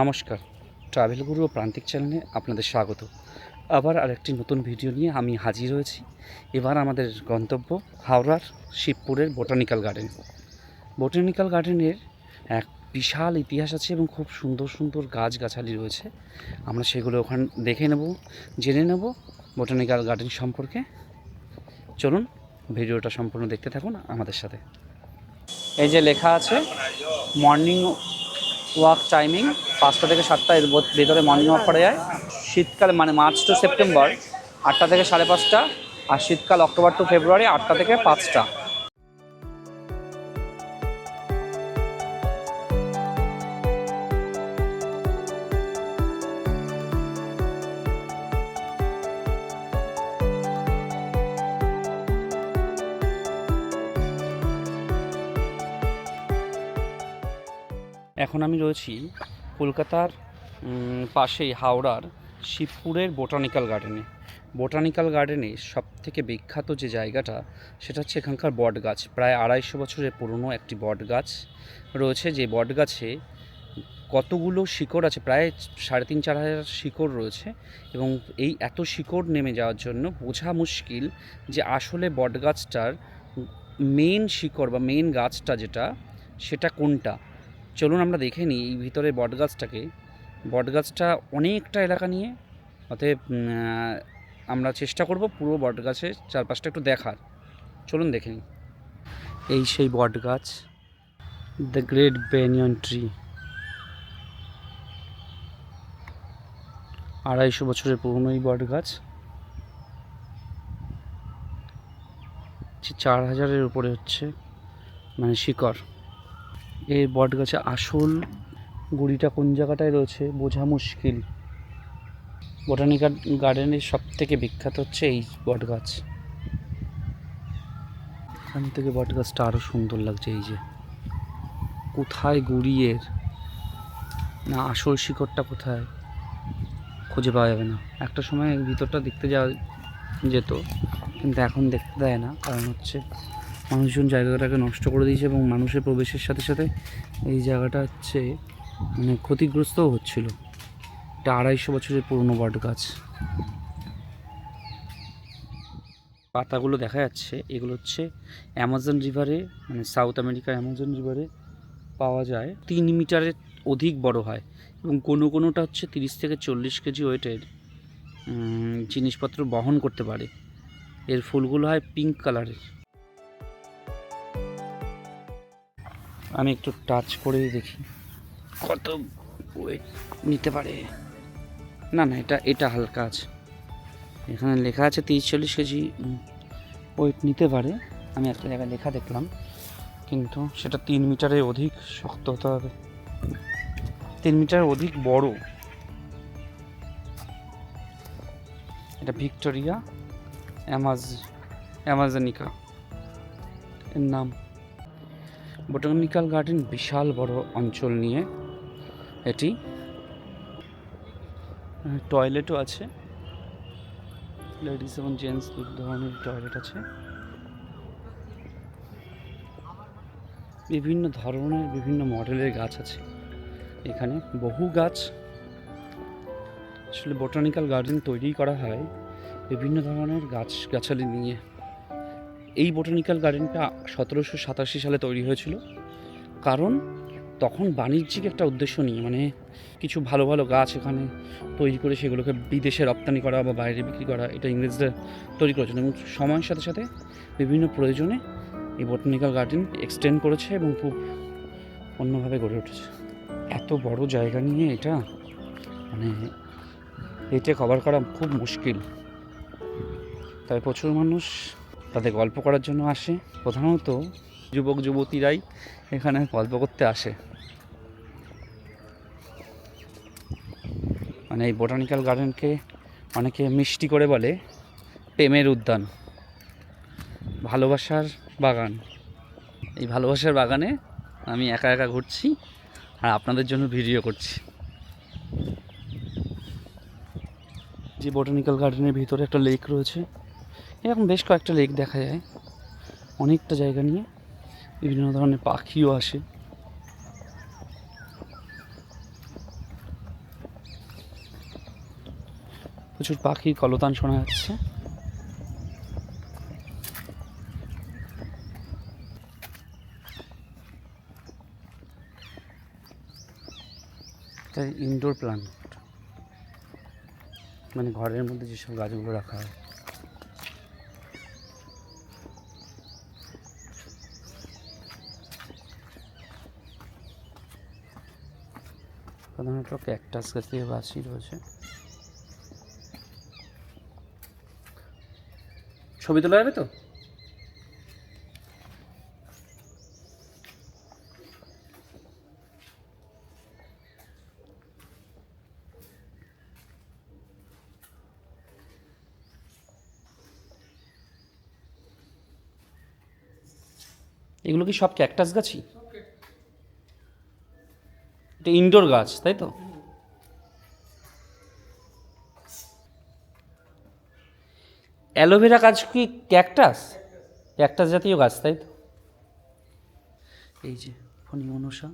নমস্কার। ট্রাভেল গুরু ও প্রান্তিক চ্যানেলে আপনাদের স্বাগত। আবার আরেকটি নতুন ভিডিও নিয়ে আমি হাজির হয়েছি এবার আমাদের গন্তব্য হাওড়ার শিবপুরের বোটানিক্যাল গার্ডেন। বোটানিক্যাল গার্ডেনের এক বিশাল ইতিহাস আছে এবং খুব সুন্দর সুন্দর গাছগাছালি রয়েছে। আমরা সেগুলো ওখানে দেখে নেব, জেনে নেব বোটানিক্যাল গার্ডেন সম্পর্কে। চলুন ভিডিওটা সম্পূর্ণ দেখতে থাকুন আমাদের সাথে। এই যে লেখা আছে, মর্নিং ওয়াক টাইমিং পাঁচটা থেকে সাতটা এর ভেতরে মর্নিং ওয়াক করা যায়। শীতকালে মানে মার্চ টু সেপ্টেম্বর, আটটা থেকে সাড়ে পাঁচটা আর শীতকাল অক্টোবর টু ফেব্রুয়ারি আটটা থেকে পাঁচটা। এখন আমি রয়েছি কলকাতার পাশেই হাওড়ার শিবপুরের বোটানিক্যাল গার্ডেনে। বোটানিক্যাল গার্ডেনে সব থেকে বিখ্যাত যে জায়গাটা, সেটা হচ্ছে এখানকার বট গাছ প্রায় আড়াইশো বছরের পুরনো একটি বট গাছ রয়েছে, যে বট গাছে কতগুলো শিকড় আছে, প্রায় সাড়ে তিন চার হাজার শিকড় রয়েছে এবং এই এত শিকড় নেমে যাওয়ার জন্য বোঝা মুশকিল যে আসলে বট গাছটার মেন শিকড় বা মেন গাছটা যেটা, সেটা কোনটা? চলুন আমরা দেখে নিই এই ভিতরে বটগাছটাকে। বটগাছটা অনেকটা এলাকা নিয়ে, অতএব আমরা চেষ্টা করব পুরো বটগাছের চারপাশটা একটু দেখার। চলুন দেখে নিই। এই সেই বটগাছ দ্য গ্রেট বেনিয়ন ট্রি আড়াইশো বছরের পুরনো এই বটগাছ। চার হাজারের উপরে হচ্ছে মানে শিকড়। এই বট গাছে আসল গুড়িটা কোন জায়গাটায় রয়েছে বোঝা মুশকিল। বোটানিক্যাল গার্ডেনের সব থেকে বিখ্যাত হচ্ছে এই বট গাছ এখান থেকে বট গাছটা আরও সুন্দর লাগছে এই যে। কোথায় গুড়ি এর? না, আসল শিকড়টা কোথায়? খুঁজে পাওয়া যাবে না। একটা সময় ভিতরটা দেখতে যাওয়া যেত, কিন্তু এখন দেখতে দেয় না। কারণ হচ্ছে মানুষজন জায়গাটাকে নষ্ট করে দিয়েছে এবং মানুষের প্রবেশের সাথে সাথে এই জায়গাটা হচ্ছে মানে ক্ষতিগ্রস্তও হচ্ছিল। এটা আড়াইশো বছরের পুরনো বট গাছ। পাতাগুলো দেখা যাচ্ছে, এগুলো হচ্ছে অ্যামাজন রিভারে মানে সাউথ আমেরিকার অ্যামাজন রিভারে পাওয়া যায়। তিন মিটারের অধিক বড় হয় এবং কোনো কোনোটা হচ্ছে তিরিশ থেকে চল্লিশ কেজি ওয়েটের জিনিসপত্র বহন করতে পারে। এর ফুলগুলো হয় পিঙ্ক কালারের। আমি একটু টাচ করেই দেখি। কত ওয়েট নিতে পারে। না না, এটা এটা হালকা আছে। এখানে লেখা আছে তিরিশ চল্লিশ কেজি ওয়েট নিতে পারে। আমি একটা জায়গায় লেখা দেখলাম, কিন্তু সেটা তিন মিটারের অধিক শক্ত হতে হবে। তিন মিটার অধিক বড়। এটা ভিক্টোরিয়া অ্যামাজ, অ্যামাজনিকা। এর নাম। বোটানিক্যাল গার্ডেন বিশাল বড় অঞ্চল নিয়ে এটি। টয়লেটও আছে। লেডিস এবং জেন্টস দু ধরনের টয়লেট আছে। বিভিন্ন ধরনের বিভিন্ন মডেলের গাছ আছে। এখানে বহু গাছ। আসলে বোটানিক্যাল গার্ডেন তৈরি করা হয় বিভিন্ন ধরনের গাছ, গাছালি নিয়ে। এই বোটানিক্যাল গার্ডেনটা সতেরোশো সাতাশি সালে তৈরি হয়েছিল। কারণ তখন বাণিজ্যিক একটা উদ্দেশ্য নিয়ে মানে কিছু ভালো ভালো গাছ এখানে তৈরি করে সেগুলোকে বিদেশে রপ্তানি করা বা বাইরে বিক্রি করা, এটা ইংরেজরা তৈরি করেছেন এবং সময়ের সাথে সাথে বিভিন্ন প্রয়োজনে এই বোটানিক্যাল গার্ডেন এক্সটেন্ড করেছে এবং খুব অন্যভাবে গড়ে উঠেছে। এত বড় জায়গা নিয়ে এটা মানে এটা কভার করা খুব মুশকিল। তাই প্রচুর মানুষ তাদের গল্প করার জন্য আসে। প্রধানত যুবক যুবতীরাই এখানে গল্প করতে আসে। মানে এই বোটানিক্যাল গার্ডেনকে অনেকে মিষ্টি করে বলে প্রেমের উদ্যান, ভালোবাসার বাগান। এই ভালোবাসার বাগানে আমি একা একা ঘুরছি আর আপনাদের জন্য ভিডিও করছি। যে বোটানিক্যাল গার্ডেনের ভিতরে একটা লেক রয়েছে এরকম বেশ কয়েকটা লেক দেখা যায়। অনেকটা জায়গা নিয়ে বিভিন্ন ধরনের পাখিও আসে। প্রচুর পাখি কলতান শোনা যাচ্ছে। ইনডোর প্ল্যান্ট মানে ঘরের মধ্যে যেসব গাছগুলো রাখা হয়। সাধারণত ক্যাকটাস গাছ দিয়ে বাসি রয়েছে। ছবি তোলা যাবে তো? এগুলো কি সব ক্যাকটাস গাছই? এটা ইনডোর গাছ, তাই তো? অ্যালোভেরা গাছ কি ক্যাকটাস? ক্যাকটাস জাতীয় গাছ, তাই তো? এই যে ফণি মনসা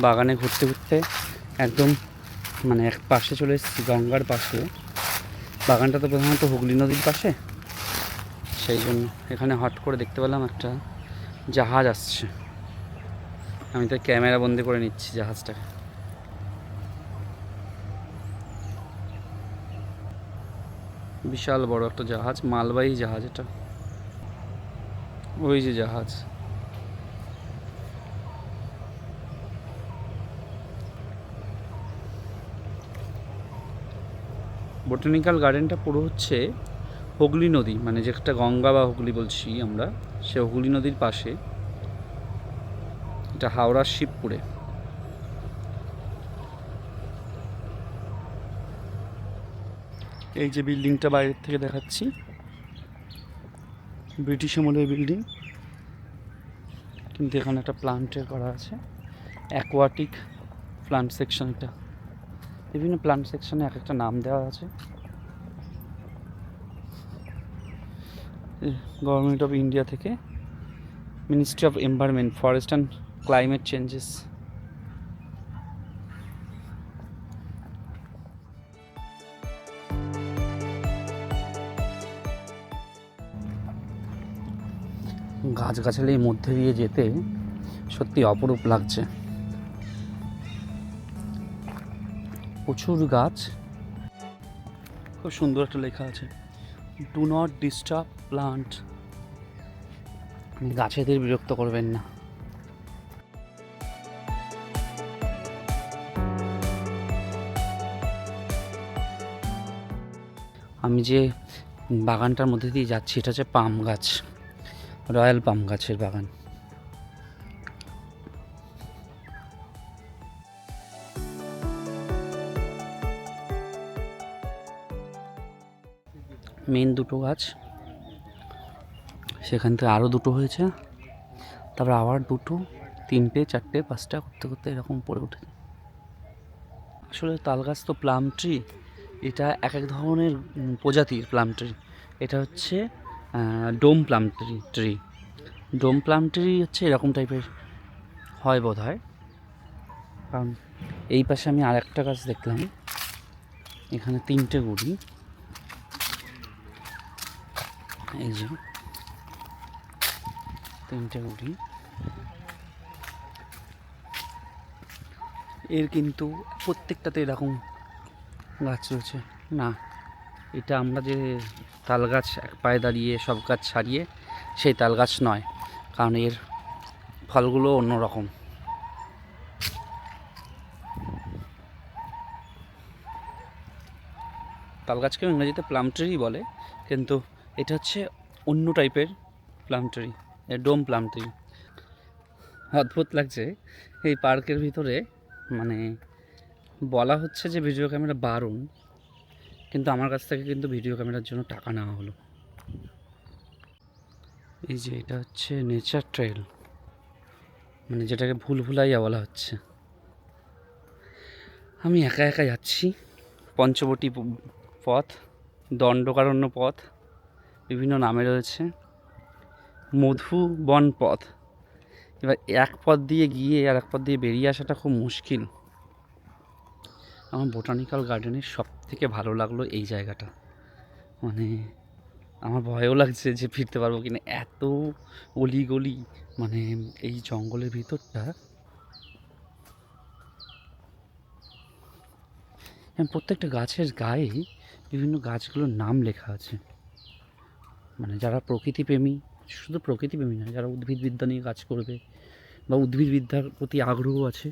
বাগানে ঘুরতে ঘুরতে একদম মানে এক পাশে চলে এসেছি, গঙ্গার পাশে। বাগানটা তো প্রধানত হুগলি নদীর পাশে। সেই জন্য এখানে হট করে দেখতে পেলাম একটা জাহাজ আসছে। আমি তো ক্যামেরা বন্দি করে নিচ্ছি জাহাজটাকে। বিশাল বড় একটা জাহাজ, মালবাহী জাহাজ এটা। ওই যে জাহাজ। বোটানিক্যাল গার্ডেনটা পুরো হচ্ছে হুগলি নদী মানে যেটা গঙ্গা বা হুগলি বলছি আমরা, সে হুগলি নদীর পাশে। এটা হাওড়ার শিবপুরে। এই যে বিল্ডিংটা বাইরের থেকে দেখাচ্ছি। ব্রিটিশ আমলের বিল্ডিং। কিন্তু এখানে একটা প্লান্টের করা আছে। অ্যাকোয়াটিক প্লান্ট সেকশন এটা বিভিন্ন প্লান্ট সেকশনে এক একটা নাম দেওয়া আছে। গভর্নমেন্ট অফ ইন্ডিয়া থেকে ministry of environment forest and climate changes গাছগাছালির মধ্যে দিয়ে যেতে সত্যি অপরূপ লাগছে। প্রচুর গাছ। খুব সুন্দর একটা লেখা আছে। ডু নট ডিস্টার্ব প্লান্ট গাছেদের বিরক্ত করবেন না। আমি যে বাগানটার মধ্যে দিয়ে যাচ্ছি এটা হচ্ছে পাম গাছ রয়্যাল পাম গাছের বাগান। মেন দুটো গাছ। সেখান থেকে আরও দুটো হয়েছে। তারপর আবার দুটো, তিনটে, চারটে, পাঁচটা করতে করতে এরকম পড়ে ওঠে। আসলে তাল গাছ তো প্লাম ট্রি এটা এক এক ধরনের প্রজাতির প্লাম ট্রি এটা হচ্ছে dome plum tree tree dome plum tree হচ্ছে এরকম টাইপের হয় বোধ হয় কারণ এই পাশে আমি আর একটা গাছ দেখলাম। এখানে তিনটে গুড়ি। এই তিনটে গুড়ি এর কিন্তু প্রত্যেকটাতে এরকম গাছ রয়েছে। না, এটা আমরা যে তাল গাছ এক পায়ে দাঁড়িয়ে, সব গাছ ছাড়িয়ে সেই তাল গাছ নয়, কারণ এর ফলগুলো অন্যরকম। তাল গাছকেও ইংরেজিতে প্লাম ট্রি বলে, কিন্তু এটা হচ্ছে অন্য টাইপের plum tree dome plum tree. অদ্ভুত লাগছে। এই পার্কের ভিতরে মানে বলা হচ্ছে যে ভিডিও ক্যামেরা বারণ, কিন্তু আমার কাছ থেকে কিন্তু ভিডিও ক্যামেরার জন্য টাকা নেওয়া হলো। এই যে এটা হচ্ছে নেচার ট্রেল মানে যেটাকে ভুল ভুলাইয়া বলা হচ্ছে। আমি একা একা যাচ্ছি, পঞ্চবটি পথ, দণ্ডকারণ্য পথ বিভিন্ন নামে রয়েছে। মধুবন পথ। এবার এক পথ দিয়ে গিয়ে আর এক পথ দিয়ে বেরিয়ে আসাটা খুব মুশকিল। আমার বোটানিক্যাল গার্ডেনের সব থেকে ভালো লাগল এই জায়গাটা। মানে আমার ভয়ও লাগছে যে ফিরতে পারব কিনা। এত অলিগলি মানে এই জঙ্গলের ভিতরটা। প্রত্যেকটা গাছের গায়ে বিভিন্ন গাছগুলোর নাম লেখা আছে। মানে যারা প্রকৃতিপ্রেমী, শুধু প্রকৃতিপ্রেমী না, যারা উদ্ভিদবিদ্যা নিয়ে কাজ করবে বা উদ্ভিদবিদ্যার প্রতি আগ্রহ আছে,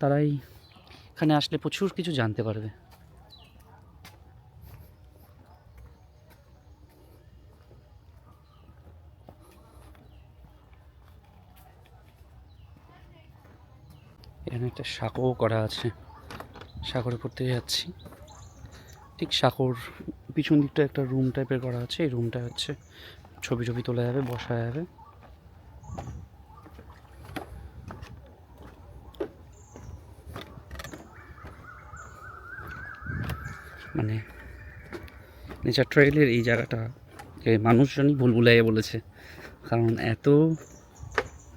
তারাই এখানে আসলে প্রচুর কিছু জানতে পারবে। এখানে একটা সাঁকোও করা আছে। সাঁকোর উপর থেকে যাচ্ছি। ঠিক সাঁকোর পিছন দিকটা একটা রুম টাইপের করা আছে। এই রুমটা হচ্ছে ছবি ছবি তোলা যাবে, বসা যাবে। মানে নেচার ট্রেইলের এই জায়গাটা মানুষজনই ভুল ভুলাইয়া বলেছে। কারণ এত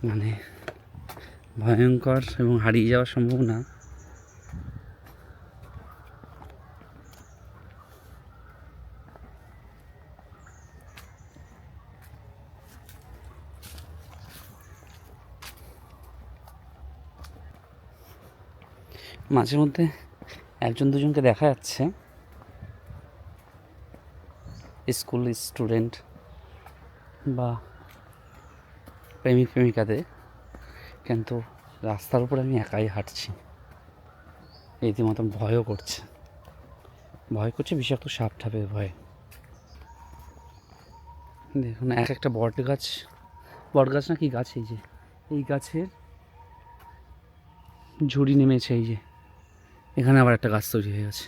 মানে ভয়ঙ্কর এবং হারিয়ে যাওয়ার সম্ভাবনা। মাঝে মধ্যে একজন দুজনকে দেখা যাচ্ছে। স্কুল স্টুডেন্ট বা প্রেমিক প্রেমিকাদের কিন্তু রাস্তার উপরে আমি একাই হাঁটছি। রীতিমতো ভয়ও করছে। ভয় করছে, বিষাক্ত সাপ ঠাপের ভয়। দেখুন, এক একটা বট গাছ বট গাছ না কি গাছ এই যে? এই গাছের ঝুড়ি নেমেছে এই যে। এখানে আবার একটা গাছ তৈরি হয়ে গেছে।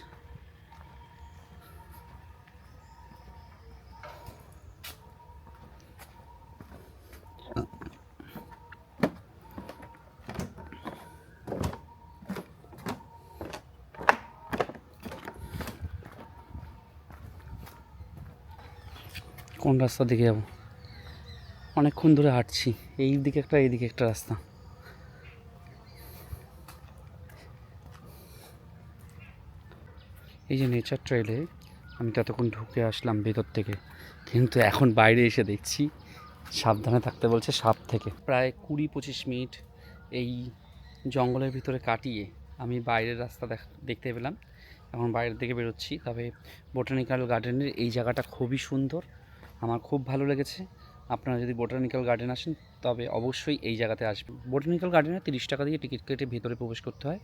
কোন রাস্তার দিকে যাব? অনেকক্ষণ ধরে হাঁটছি। এই দিকে একটা এই দিকে একটা রাস্তা। এই যে নেচার ট্রেলে আমি ততক্ষণ ঢুকে আসলাম ভেতর থেকে। কিন্তু এখন বাইরে এসে দেখছি সাবধানে থাকতে বলছে সাপ থেকে। প্রায় কুড়ি পঁচিশ মিনিট এই জঙ্গলের ভিতরে কাটিয়ে আমি বাইরের রাস্তা দেখ, দেখতে পেলাম। এখন বাইরের দিকে বেরোচ্ছি। তবে বোটানিক্যাল গার্ডেনের এই জায়গাটা খুবই সুন্দর। আমার খুব ভালো লেগেছে। আপনারা যদি বোটানিক্যাল গার্ডেন আসেন, তবে অবশ্যই এই জায়গাতে আসবেন। বোটানিক্যাল গার্ডেনে তিরিশ টাকা দিয়ে টিকিট কেটে ভেতরে প্রবেশ করতে হয়।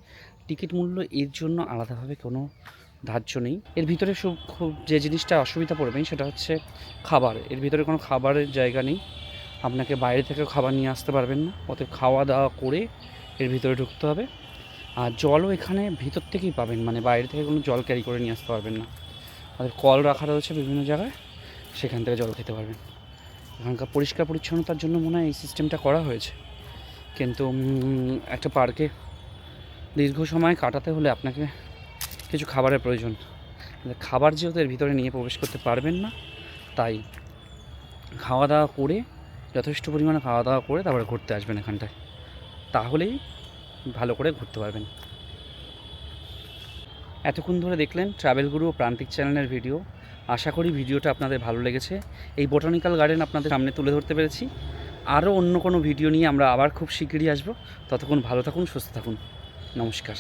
টিকিট মূল্য এর জন্য আলাদাভাবে কোনো ধার্য নেই। এর ভিতরে সব খুব যে জিনিসটা অসুবিধা পড়বে সেটা হচ্ছে খাবার। এর ভিতরে কোনো খাবারের জায়গা নেই। আপনাকে বাইরে থেকেও খাবার নিয়ে আসতে পারবেন না। অতএব খাওয়া দাওয়া করে এর ভিতরে ঢুকতে হবে। আর জলও এখানে ভিতর থেকেই পাবেন। মানে বাইরে থেকে কোনো জল ক্যারি করে নিয়ে আসতে পারবেন না। আমাদের কল রাখা রয়েছে বিভিন্ন জায়গায়। সেখান থেকে জল খেতে পারবেন। এখানকার পরিষ্কার পরিচ্ছন্নতার জন্য মনে হয় এই সিস্টেমটা করা হয়েছে। কিন্তু একটা পার্কে দীর্ঘ সময় কাটাতে হলে আপনাকে কিছু খাবারের প্রয়োজন। খাবার যেহেতু এর ভিতরে নিয়ে প্রবেশ করতে পারবেন না, তাই খাওয়া দাওয়া করে, যথেষ্ট পরিমাণে খাওয়া দাওয়া করে তারপরে ঘুরতে আসবেন এখানটায়। তাহলেই ভালো করে ঘুরতে পারবেন। এতক্ষণ ধরে দেখলেন ট্রাভেল গুরু ও প্রান্তিক চ্যানেলের ভিডিও। আশা করি ভিডিওটা আপনাদের ভালো লেগেছে। এই বোটানিক্যাল গার্ডেন আপনাদের সামনে তুলে ধরতে পেরেছি। আরও অন্য কোনো ভিডিও নিয়ে আমরা আবার খুব শিগগিরই আসব। ততক্ষণ ভালো থাকুন, সুস্থ থাকুন। নমস্কার।